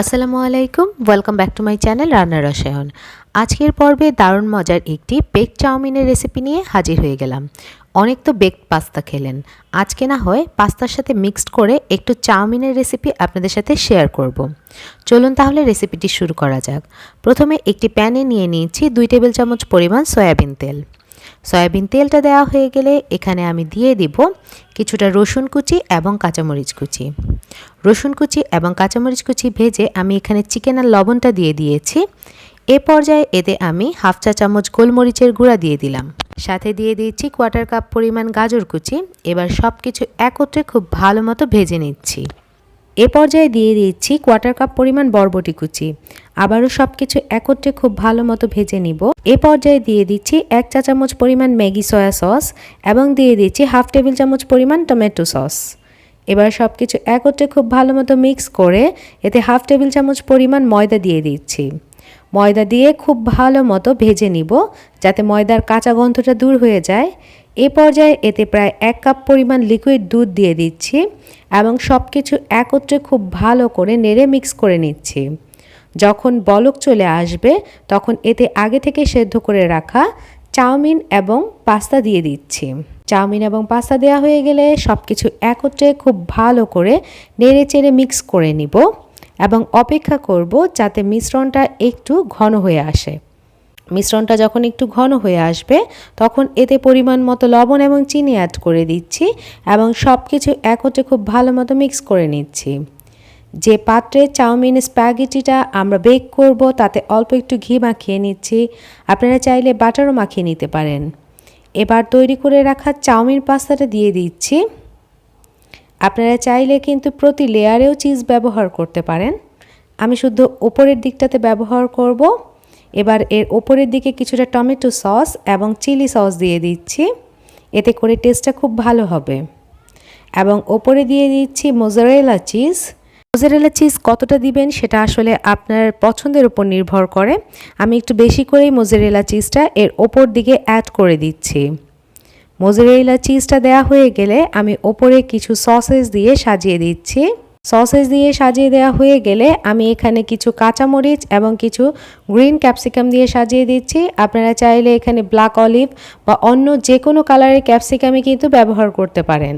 আসসালামু আলাইকুম welcome back to my channel রান্না রসায়ন। আজকের পর্বে দারুণ মজার একটি বেক চাউমিনের রেসিপি নিয়ে হাজির হয়ে গেলাম। অনেক তো বেক পাস্তা খেলেন। আজকে না হয় পাস্তার সাথে মিক্সড করে একটু চাউমিনের রেসিপি আপনাদের সাথে শেয়ার করব। চলুন তাহলে রেসিপিটি শুরু করা যাক। প্রথমে একটি প্যানে নিয়ে নিয়েছি দুই টেবিল চামচ পরিমাণ সয়াবিন তেল। সয়াবিন তেলটা দেওয়া হয়ে গেলে এখানে আমি দিয়ে দিব কিছুটা রসুন কুচি এবং কাঁচামরিচ কুচি। রসুন কুচি এবং কাঁচামরিচ কুচি ভেজে আমি এখানে চিকেন আর লবণটা দিয়ে দিয়েছি। এ পর্যায়ে এতে আমি হাফ চা চামচ গোলমরিচের গুঁড়া দিয়ে দিলাম। সাথে দিয়ে দিয়েছি কোয়ার্টার কাপ পরিমাণ গাজর কুচি। এবার সব কিছু একত্রে খুব ভালো মতো ভেজে নিচ্ছি। এ পর্যায়ে দিয়ে দিচ্ছি কোয়ার্টার কাপ পরিমাণ বরবটি কুচি। আবারও সব কিছু একত্রে খুব ভালো মতো ভেজে নিব। এ পর্যায়ে দিয়ে দিচ্ছি এক চা চামচ পরিমাণ ম্যাগি সয়া সস এবং দিয়ে দিচ্ছি হাফ টেবিল চামচ পরিমাণ টমেটো সস। এবার সব কিছু একত্রে খুব ভালো মতো মিক্স করে এতে হাফ টেবিল চামচ পরিমাণ ময়দা দিয়ে দিচ্ছি। ময়দা দিয়ে খুব ভালো মতো ভেজে নিব যাতে ময়দার কাঁচা গন্ধটা দূর হয়ে যায়। এ পর্যায়ে এতে প্রায় এক কাপ পরিমাণ লিকুইড দুধ দিয়ে দিচ্ছি এবং সব কিছু একত্রে খুব ভালো করে নেড়ে মিক্স করে নিচ্ছি। যখন বলক চলে আসবে, তখন এতে আগে থেকে সেদ্ধ করে রাখা চাউমিন এবং পাস্তা দিয়ে দিচ্ছি। চাউমিন এবং পাস্তা দেওয়া হয়ে গেলে সব কিছু একত্রে খুব ভালো করে নেড়ে চেড়ে মিক্স করে নিব এবং অপেক্ষা করব যাতে মিশ্রণটা একটু ঘন হয়ে আসে। মিশ্রণটা যখন একটু ঘন হয়ে আসবে, তখন এতে পরিমাণ মতো লবণ এবং চিনি অ্যাড করে দিচ্ছি এবং সব কিছু একত্রে খুব ভালো মতো মিক্স করে নিচ্ছি। যে পাত্রে চাউমিন স্প্যাগেটিটা আমরা বেক করব, তাতে অল্প একটু ঘি মাখিয়ে নিচ্ছি। আপনারা চাইলে বাটারও মাখিয়ে নিতে পারেন। এবার তৈরি করে রাখা চাউমিন পাস্তাটা দিয়ে দিচ্ছি। আপনারা চাইলে কিন্তু প্রতি লেয়ারেও চিজ ব্যবহার করতে পারেন। আমি শুধু ওপরের দিকটাতে ব্যবহার করব। এবার এর ওপরের দিকে কিছুটা টমেটো সস এবং চিলি সস দিয়ে দিচ্ছি। এতে করে টেস্টটা খুব ভালো হবে। এবং ওপরে দিয়ে দিচ্ছি মোজারেলা চিজ। মোজারেলা চিজ কতটা দিবেন সেটা আসলে আপনার পছন্দের উপর নির্ভর করে। আমি একটু বেশি করেই মোজারেলা চিজটা এর ওপর দিকে অ্যাড করে দিচ্ছি। মোজারেলা চিজটা দেওয়া হয়ে গেলে আমি ওপরে কিছু সসেস দিয়ে সাজিয়ে দিচ্ছি। সসেস দিয়ে সাজিয়ে দেওয়া হয়ে গেলে আমি এখানে কিছু কাঁচামরিচ এবং কিছু গ্রিন ক্যাপসিকাম দিয়ে সাজিয়ে দিচ্ছি। আপনারা চাইলে এখানে ব্ল্যাক অলিভ বা অন্য যে কোনো কালারের ক্যাপসিকামই কিন্তু ব্যবহার করতে পারেন।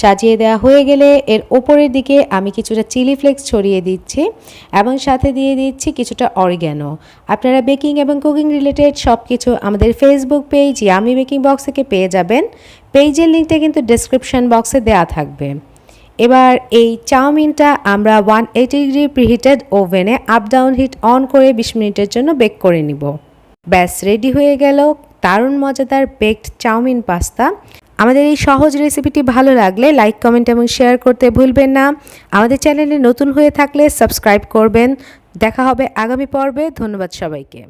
সাজিয়ে দেওয়া হয়ে গেলে এর ওপরের দিকে আমি কিছুটা চিলি ফ্লেক্স ছড়িয়ে দিচ্ছি এবং সাথে দিয়ে দিচ্ছি কিছুটা অরিগ্যানো। আপনারা বেকিং এবং কুকিং রিলেটেড সব কিছু আমাদের ফেসবুক পেজ আমি বেকিং বক্স থেকে পেয়ে যাবেন। পেজের লিঙ্কটা কিন্তু ডেসক্রিপশন বক্সে দেওয়া থাকবে। এবার এই চাউমিনটা আমরা ওয়ান এইটি ডিগ্রি প্রিহিটেড ওভেনে আপ ডাউন হিট অন করে বিশ মিনিটের জন্য বেক করে নিব। ব্যাস রেডি হয়ে গেল। দারুণ মজাদার বেকড চাউমিন পাস্তা। আমাদের এই সহজ রেসিপিটি ভালো লাগলে লাইক কমেন্ট এবং শেয়ার করতে ভুলবেন না। আমাদের চ্যানেলে নতুন হয়ে থাকলে সাবস্ক্রাইব করবেন। দেখা হবে আগামী পর্বে। ধন্যবাদ সবাইকে।